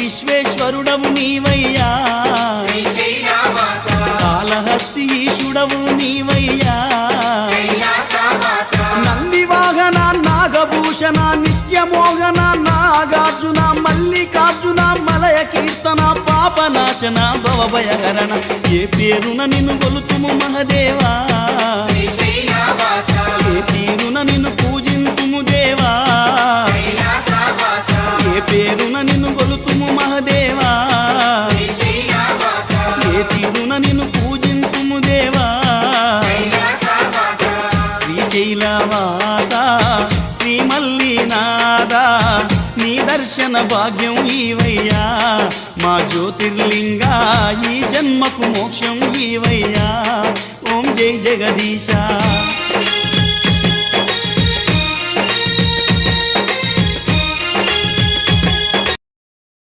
విశ్వేశ్వరుడవు నీవయ్యా. శ్రీశైలవాస కాళహస్తి ఈశుడవు నీవయ్యా. నందివాహన నాగభూషణ నిత్యమోహన నాగార్జున మల్లికార్జున మలయ కీర్తన పాపనాశన భవభయకరణ. ఏ పేరున నిన్ను గొలుతుము మహదేవా. శ్రీశైలవాస శ్రీ మల్లినాథ నీ దర్శన భాగ్యం ఈవయ్యా మా జ్యోతిర్లింగ ఈ జన్మకు మోక్షం ఈవయ్యా ఓం జై జగదీశ.